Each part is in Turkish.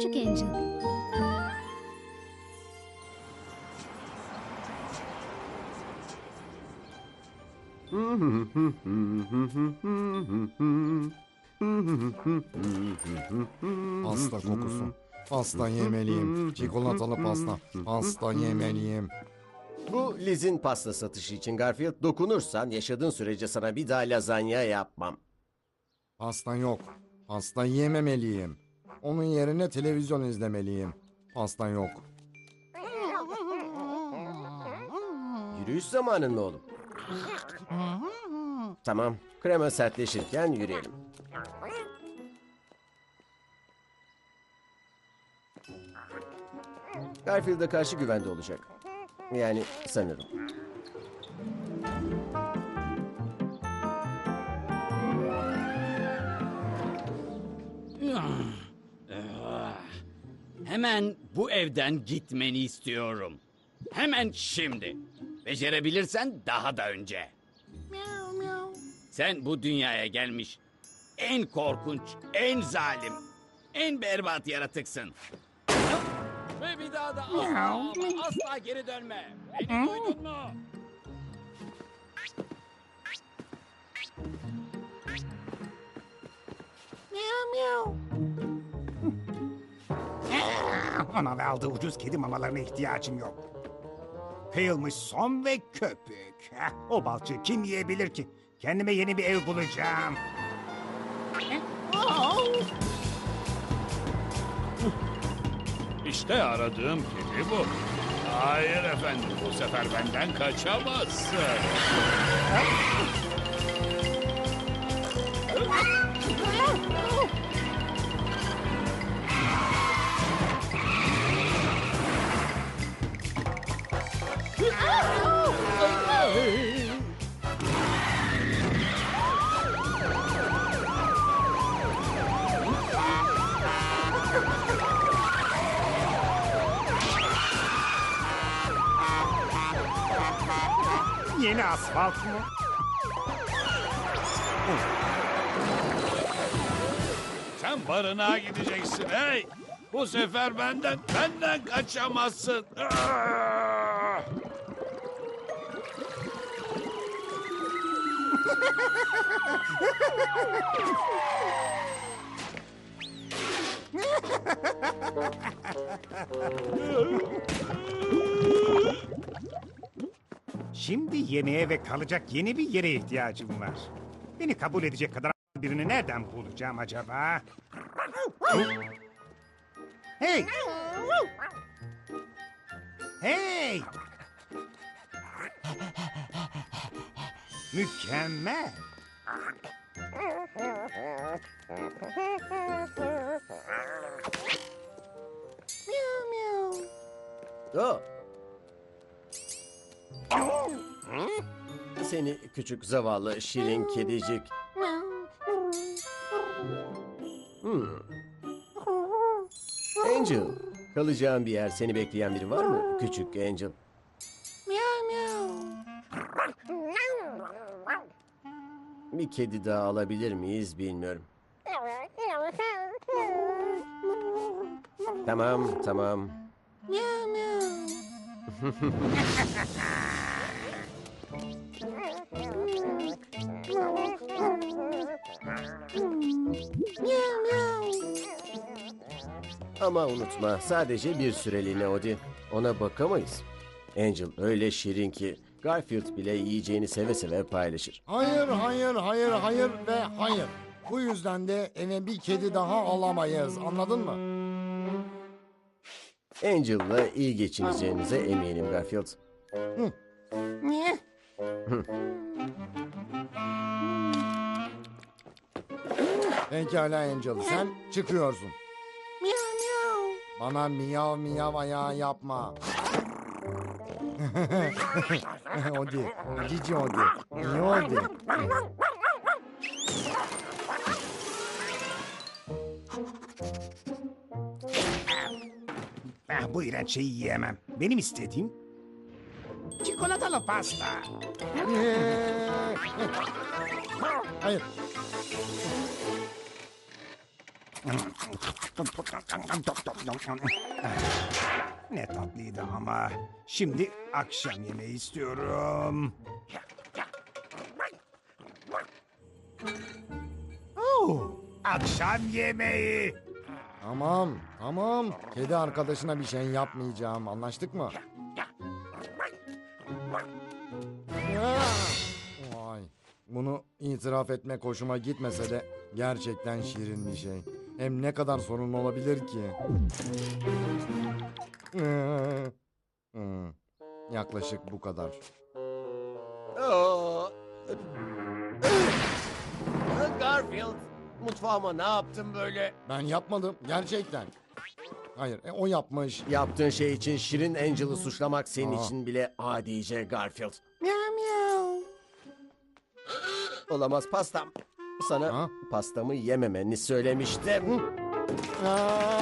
küçük Angel. Pasta kokusu. Pasta yemeliyim. Çikolatalı pasta. Pasta yemeliyim. Bu Liz'in pasta satışı için Garfield dokunursan yaşadığın sürece sana bir daha lazanya yapmam. Pasta yok. Pasta yememeliyim. Onun yerine televizyon izlemeliyim. Pasta yok. Yürüyüş zamanın mı oğlum? Tamam. Krema sertleşirken yürüyelim. Garfield'a karşı güvende olacak. Yani sanırım. Hemen bu evden gitmeni istiyorum. Hemen şimdi. Becerebilirsen daha da önce. Sen bu dünyaya gelmiş en korkunç, en zalim, en berbat yaratıksın. Ve bir daha da asla ama asla geri dönme. Beni duydun mu? Ona ve aldığı ucuz kedi mamalarına ihtiyacım yok. Kıyılmış son ve köpük. Heh, o balçığı kim yiyebilir ki? Kendime yeni bir ev bulacağım. İşte aradığım kedi bu. Hayır efendim, bu sefer benden kaçamazsın. Yeni asfalt mı? Sen barınağa gideceksin hey. Bu sefer benden, benden kaçamazsın. Ah! Şimdi yemeğe ve kalacak yeni bir yere ihtiyacım var. Beni kabul edecek kadar birini nereden bulacağım acaba? Hey! Hey! Mükemmel. O. Seni küçük zavallı şirin kedicik. Hmm. Angel, kalacağın bir yer seni bekleyen biri var mı? Küçük Angel. Bir kedi daha alabilir miyiz bilmiyorum. Tamam, tamam. Ama unutma sadece bir süreliğine Odi. Ona bakamayız. Angel öyle şirin ki Garfield bile yiyeceğini seve seve paylaşır. Hayır, hayır, hayır, hayır ve hayır. Bu yüzden de eve bir kedi daha alamayız. Anladın mı? Angel'la iyi geçineceğinize eminim Garfield. Pekala Angel, sen çıkıyorsun. Bana miyav miyav ayağı yapma. Odi, cici Odi, iyi Odi. Ah, bu iğrenç şeyi yiyemem. Benim istediğim çikolatalı pasta. Hayır. Ne tatlıydı ama. Şimdi akşam yemeği istiyorum. Oo, akşam yemeği. Tamam, tamam. Kedi arkadaşına bir şey yapmayacağım. Anlaştık mı? Vay. Bunu itiraf etmek hoşuma gitmese de gerçekten şirin bir şey. Hem ne kadar sorun olabilir ki? Hmm, Yaklaşık bu kadar. Aa. Garfield, mutfağıma ne yaptın böyle? Ben yapmadım gerçekten. Hayır, e, o yapmış. Yaptığın şey için Şirin Angel'ı suçlamak senin Aa. için bile adice Garfield. Olamaz pastam. Sana Ha? pastamı yememeni söylemiştim. Aa,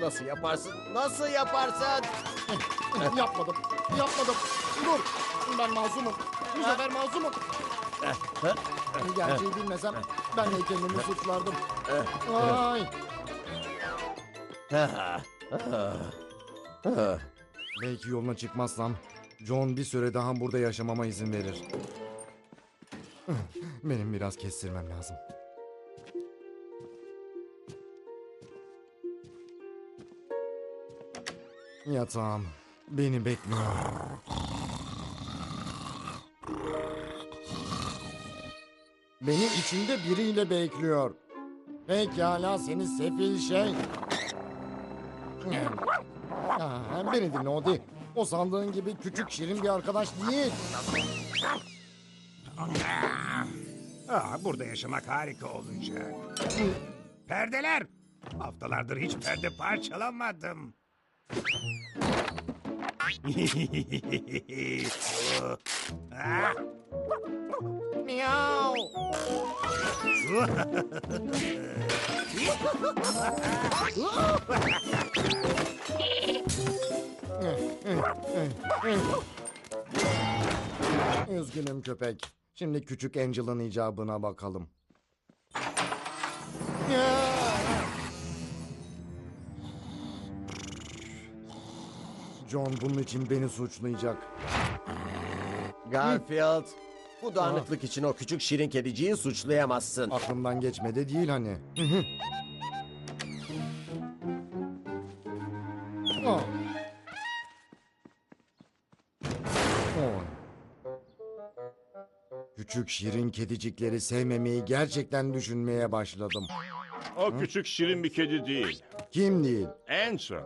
Nasıl yaparsın? Nasıl yaparsın? yapmadım, yapmadım. Dur, ben masumum. Bu sefer masumum. Gerçeği bilmesem ben de kendimi suçlardım. Ay. Belki yoluna çıkmazsam John bir süre daha burada yaşamama izin verir. Benim biraz kestirmem lazım. Yatağım beni bekliyor. Beni içinde biriyle bekliyor. Pekala seni sefil şey. Aa, beni dinle Odi. O sandığın gibi küçük şirin bir arkadaş değil. Aa, burada yaşamak harika olacak. Perdeler. Haftalardır hiç perde parçalamadım. Ah, Miau. Üzgünüm köpek. Şimdi küçük Angel'ın icabına bakalım. John bunun için beni suçlayacak. Garfield, bu dağınıklık için o küçük Şirin kediciyi suçlayamazsın. Aklımdan geçmedi değil hani. Ah. Oy. Küçük şirin kedicikleri sevmemeyi gerçekten düşünmeye başladım. O küçük şirin bir kedi değil. Kim değil? Angel.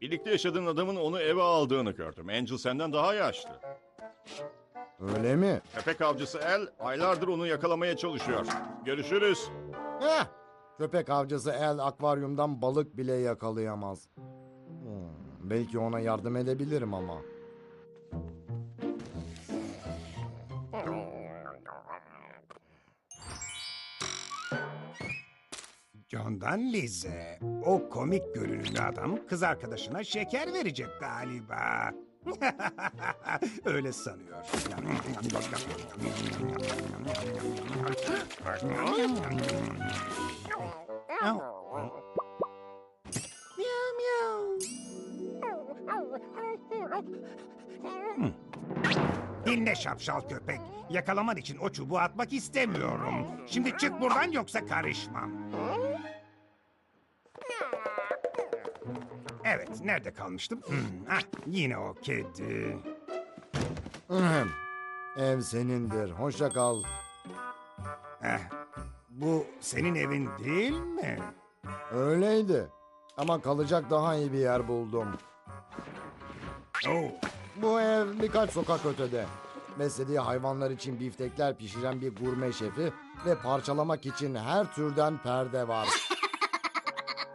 Birlikte yaşadığın adamın onu eve aldığını gördüm. Angel senden daha yaşlı. Öyle mi? Köpek avcısı El aylardır onu yakalamaya çalışıyor. Görüşürüz. Heh. Köpek avcısı El akvaryumdan balık bile yakalayamaz. Hmm, belki ona yardım edebilirim ama. John'dan Liz'e. O komik görünümlü adam kız arkadaşına şeker verecek galiba. Öyle sanıyor. Miau miau. Dinle şapşal köpek. Yakalaman için o çubuğu atmak istemiyorum. Şimdi çık buradan yoksa karışmam. Evet, nerede kalmıştım? Hmm, ah, yine o kedi. Ev senindir. Hoşça kal. Eh, bu senin evin değil mi? Öyleydi. Ama kalacak daha iyi bir yer buldum. Oh, Bu ev birkaç sokak ötede. Beslediği hayvanlar için biftekler pişiren bir gurme şefi ve parçalamak için her türden perde var.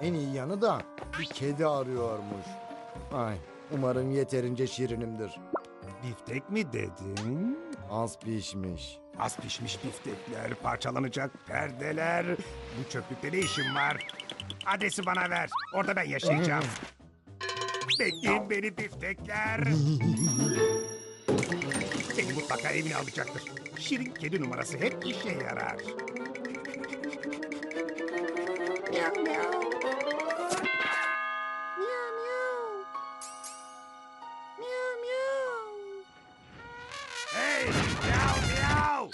en iyi yanı da bir kedi arıyormuş. Ay, umarım yeterince şirinimdir. biftek mi dedin? Az pişmiş. Az pişmiş biftekler, parçalanacak perdeler. Bu çöplükte ne işin var? Adresi bana ver. Orada ben yaşayacağım. Bekleyin beni biftekler. Beni mutlaka evine alacaktır. Şirin kedi numarası hep işe yarar. Miau. Hey, miyav miyav.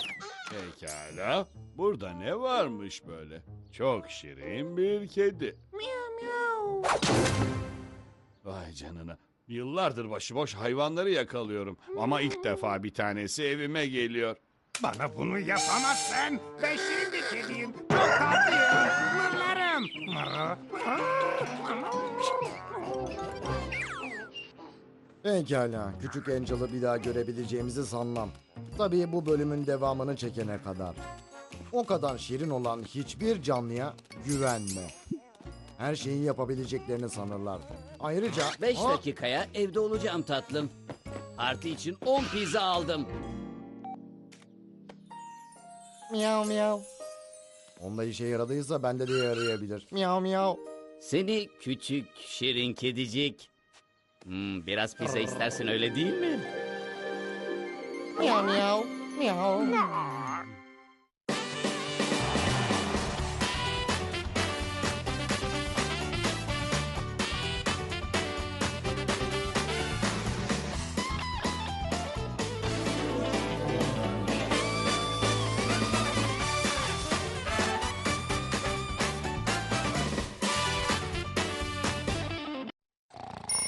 Pekala. Burada ne varmış böyle? Çok şirin bir kedi. Vay canına. Yıllardır başıboş hayvanları yakalıyorum. Ama ilk defa bir tanesi evime geliyor. Bana bunu yapamazsın. Ben bir kediyim. Çok tatlıyım. Mırlarım. Pekala, küçük Angel'ı bir daha görebileceğimizi sanmam. Tabii bu bölümün devamını çekene kadar. O kadar şirin olan hiçbir canlıya güvenme. Her şeyi yapabileceklerini sanırlar. Ayrıca... 5 Ha! dakikaya evde olacağım tatlım. Parti için 10 pizza aldım. Miyav miyav. Onda işe yaradıysa bende de yarayabilir. Miyav miyav. Seni küçük şirin kedicik. Hmm, biraz pizza istersin öyle değil mi? Miyav miyav. Miyav.